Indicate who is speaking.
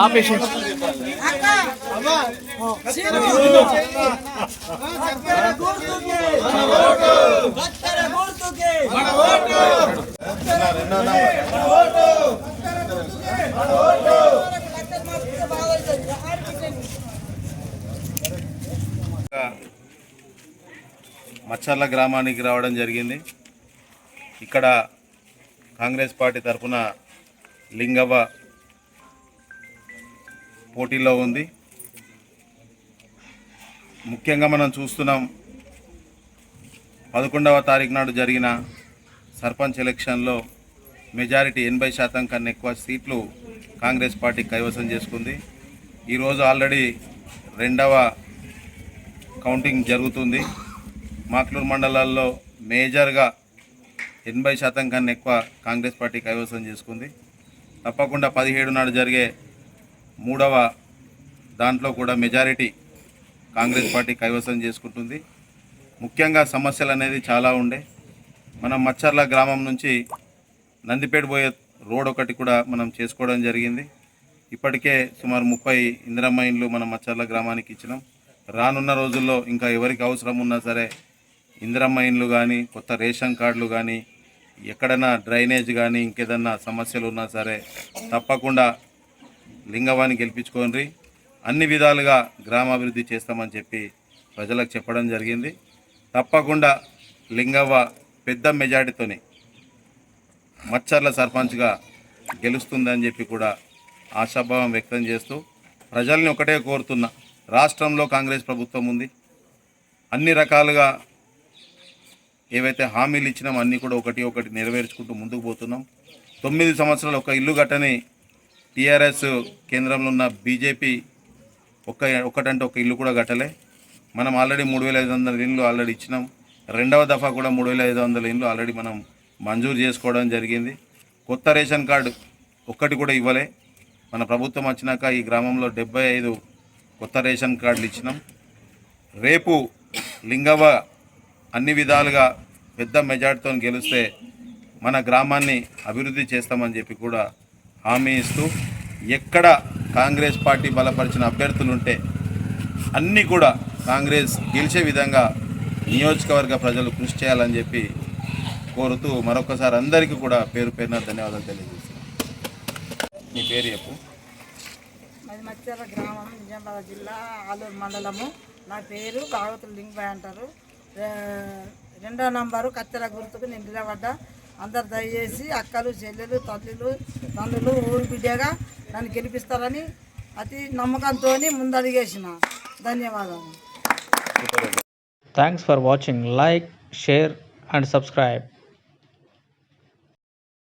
Speaker 1: ఆపేసి
Speaker 2: మచ్చర్ల గ్రామానికి రావడం జరిగింది. ఇక్కడ కాంగ్రెస్ పార్టీ తరఫున లింగవ్వ పోటీలో ఉంది. ముఖ్యంగా మనం చూస్తున్నాం పదకొండవ తారీఖు నాడు జరిగిన సర్పంచ్ ఎలక్షన్లో మెజారిటీ ఎనభై శాతం కన్నా ఎక్కువ సీట్లు కాంగ్రెస్ పార్టీ కైవసం చేసుకుంది. ఈరోజు ఆల్రెడీ రెండవ కౌంటింగ్ జరుగుతుంది. మాక్లూరు మండలాల్లో మేజర్గా ఎనభై శాతం కన్నా ఎక్కువ కాంగ్రెస్ పార్టీ కైవసం చేసుకుంది. తప్పకుండా పదిహేడు నాడు జరిగే మూడవ దాంట్లో కూడా మెజారిటీ కాంగ్రెస్ పార్టీ కైవసం చేసుకుంటుంది. ముఖ్యంగా సమస్యలు అనేది చాలా ఉండే. మనం మచ్చర్ల గ్రామం నుంచి నందిపేట పోయే రోడ్ ఒకటి కూడా మనం చేసుకోవడం జరిగింది. ఇప్పటికే సుమారు ముప్పై ఇందిరమ్మ ఇండ్లు మనం మచ్చర్ల గ్రామానికి ఇచ్చినాం. రానున్న రోజుల్లో ఇంకా ఎవరికి అవసరం ఉన్నా సరే ఇందిరమ్మ ఇండ్లు కానీ కొత్త రేషన్ కార్డులు కానీ ఎక్కడైనా డ్రైనేజ్ కానీ ఇంకేదన్నా సమస్యలు ఉన్నా సరే తప్పకుండా లింగవాణి గెలిపించుకోండి. అన్ని విధాలుగా గ్రామాభివృద్ధి చేస్తామని చెప్పి ప్రజలకు చెప్పడం జరిగింది. తప్పకుండా లింగవ్వ పెద్ద మెజార్టీతోని మచ్చర్ల సర్పంచ్గా గెలుస్తుందని చెప్పి కూడా ఆశాభావం వ్యక్తం చేస్తూ ప్రజల్ని ఒకటే కోరుతున్నా. రాష్ట్రంలో కాంగ్రెస్ ప్రభుత్వం ఉంది. అన్ని రకాలుగా ఏవైతే హామీలు ఇచ్చినామో అన్నీ కూడా ఒకటి ఒకటి నెరవేర్చుకుంటూ ముందుకు పోతున్నాం. తొమ్మిది సంవత్సరాలు ఒక ఇల్లు కట్టని టీఆర్ఎస్ కేంద్రంలో ఉన్న బీజేపీ ఒక ఒకటంటే ఒక ఇల్లు కూడా కట్టలే. మనం ఆల్రెడీ మూడు వేల ఐదు వందల ఇల్లు ఆల్రెడీ ఇచ్చినాం. రెండవ దఫా కూడా మూడు వేల ఐదు వందల ఇల్లు ఆల్రెడీ మనం మంజూరు చేసుకోవడం జరిగింది. కొత్త రేషన్ కార్డు ఒక్కటి కూడా ఇవ్వలే. మన ప్రభుత్వం వచ్చినాక ఈ గ్రామంలో డెబ్బై ఐదు కొత్త రేషన్ కార్డులు ఇచ్చినాం. రేపు లింగవ్వ అన్ని విధాలుగా పెద్ద మెజార్టీతో గెలిస్తే మన గ్రామాన్ని అభివృద్ధి చేస్తామని చెప్పి కూడా హామీ ఇస్తూ ఎక్కడ కాంగ్రెస్ పార్టీ బలపరిచిన అభ్యర్థులు ఉంటే అన్నీ కూడా కాంగ్రెస్ గెలిచే విధంగా నియోజకవర్గ ప్రజలు కృషి చేయాలని చెప్పి కోరుతూ మరొకసారి అందరికీ కూడా పేరు పేరున ధన్యవాదాలు తెలియజేస్తున్నాను. మీ పేరు చెప్పు.
Speaker 3: మాది గ్రామం నిజామాబాద్ జిల్లా ఆలూరు మండలము. నా పేరు భాగవతులు లింగబాయ్ అంటారు. రెండో నంబరు కత్తెర గుర్తుకు నేను నిలబడ్డా అందరు దయచేసి అక్కలు చెల్లెలు తల్లులు తండ్రులు ఊరి బిడ్డగా నన్ను గెలిపిస్తారని అతి నమ్మకంతో ముందడిగేసిన. ధన్యవాదాలు.
Speaker 1: Thanks for watching like share and subscribe